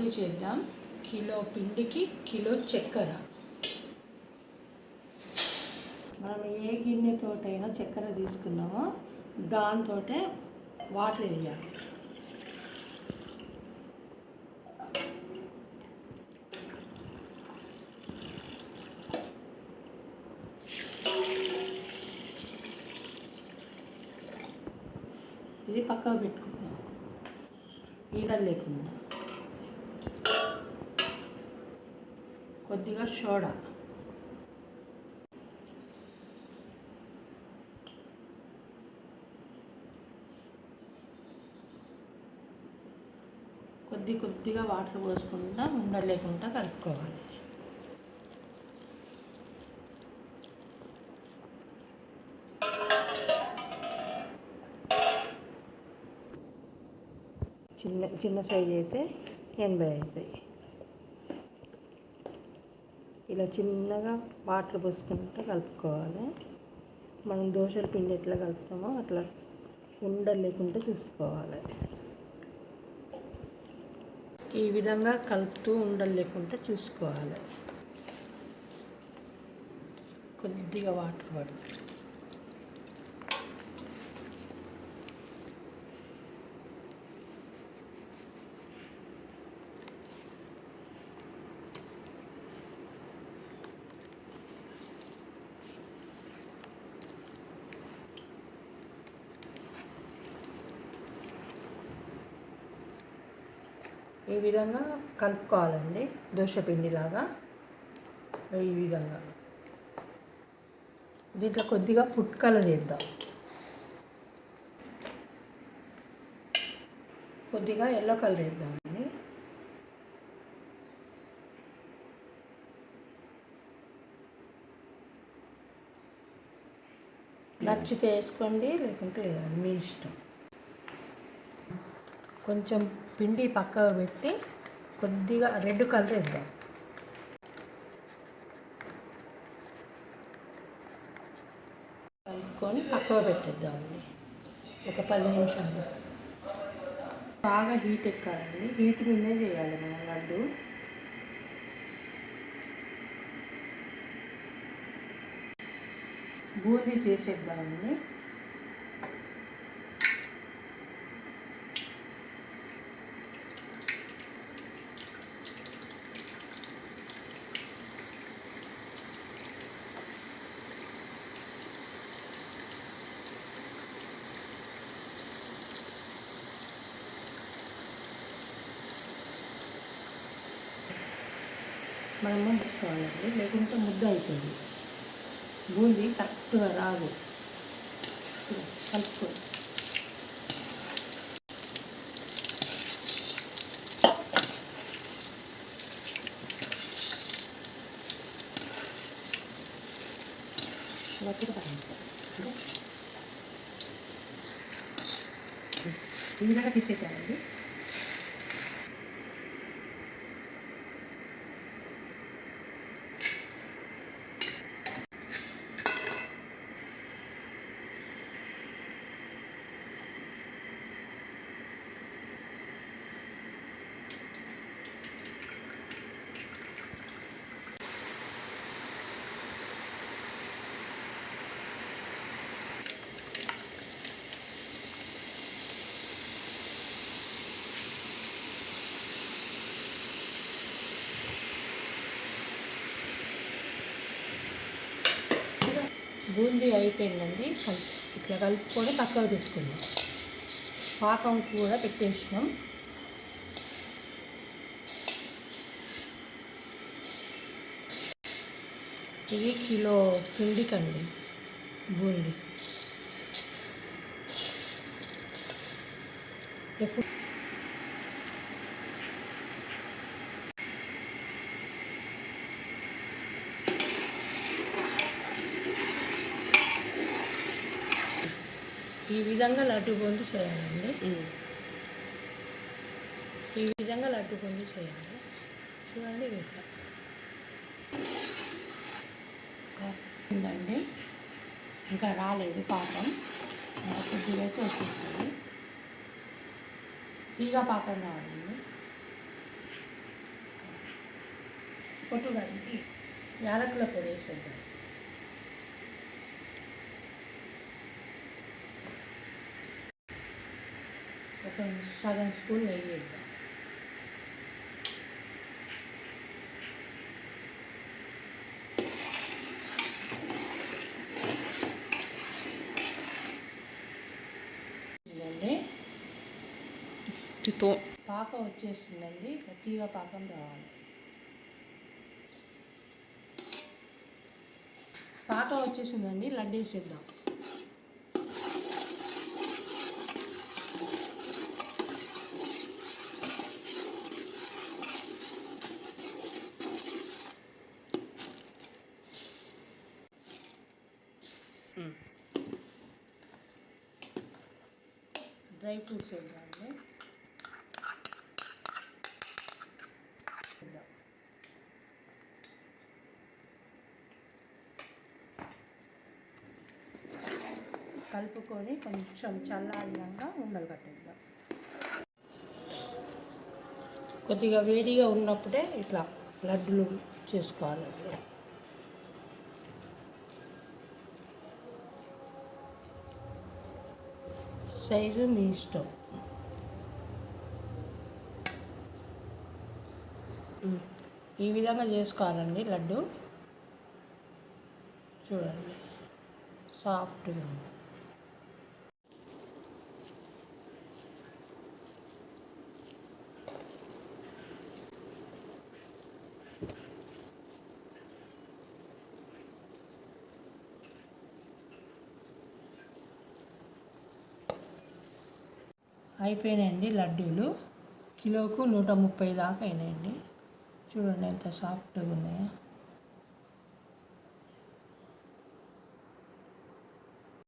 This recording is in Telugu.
లడ్డు చేద్దాం. కిలో పిండికి కిలో చక్కెర. మనం ఏ గిన్నెతోటైనా చక్కెర తీసుకున్నామో దాంతో వాటర్ వేయాలి. ఇది పక్కకు పెట్టుకుంటున్నాం ఈడ లేకుండా. కొద్దిగా సోడా. కొద్ది కొద్దిగా వాటర్ పోసుకుంటా ఉండలేకుండా కలుపుకోవాలి. చిన్న చిన్న సైజ్ అయితే ఎనభై అవుతాయి ఇలా చిన్నగా వాటర్ పోసుకుంటూ కలుపుకోవాలి. మనం దోశల పిండి ఎట్లా కలుపుతామో అట్లా ఉండలు లేకుండా చూసుకోవాలి. ఈ విధంగా కలుపుతూ ఉండలు లేకుండా చూసుకోవాలి. కొద్దిగా వాటర్ పడుతుంది. ఈ విధంగా కలుపుకోవాలండి. దోశపిండిలాగా. ఈ విధంగా. దీంట్లో కొద్దిగా ఫుడ్ కలర్ వేద్దాం కొద్దిగా ఎల్లో కలర్ వేద్దామండి నచ్చితే వేసుకోండి లేకుంటే లేదండి. మీ ఇష్టం. కొంచెం పిండి పక్కకు పెట్టి కొద్దిగా రెడ్ కలర్ వేద్దాం. కలుపుకొని పక్కకు పెట్టేద్దామండి ఒక పది నిమిషాలు. బాగా హీట్ ఎక్కాలండి. హీట్ మీదే చేయాలి మనం లడ్డు. బూందీ చేసేద్దామండి. మనం ముంచుకోవాలండి లేకుంటే ముద్ద అవుతుంది బూందీ కరెక్ట్గా రాదు. కలుపుకో. ఈ విధంగా తీసేసానండి. బూందీ అయిపోయిందండి. ఇట్లా కలుపుకొని పక్కకు పెట్టుకుందాం పాకం కూడా పెట్టేసినాం. ఇది కిలో పిండికండి బూందీ. ఎప్పుడు ఈ విధంగా లడ్డు బూందీ చేయాలండి. ఈ విధంగా లడ్డు బూందీ చేయాలి. చూడండి ఉందండి. ఇంకా రాలేదు పాపం. కొద్దిగా అయితే వచ్చేస్తుంది తీగ పాకం కావాలండి. పొట్టు యాలకుల పొడి వేసేద్దాం. సగం స్పూన్ నెయ్యి వేద్దాం పాకం వచ్చేస్తుందండి. తీగ పాకం రావాలి. పాకం వచ్చేసిందండి లడ్డు వేసేద్దాం. డ్రై ఫ్రూట్స్ వేద్దామండి కలుపుకొని కొంచెం చల్లారినాక ఉండలు కట్టేద్దాం. కొద్దిగా వేడిగా ఉన్నప్పుడే ఇట్లా లడ్డులు చేసుకోవాలి సైజు మీ ఇష్టం ఈ విధంగా చేసుకోవాలండి లడ్డు. చూడండి. సాఫ్ట్గా అయిపోయినాయండి లడ్డూలు. కిలోకు నూట ముప్పై దాకా అయినాయండి. చూడండి ఎంత సాఫ్ట్గా ఉన్నాయో.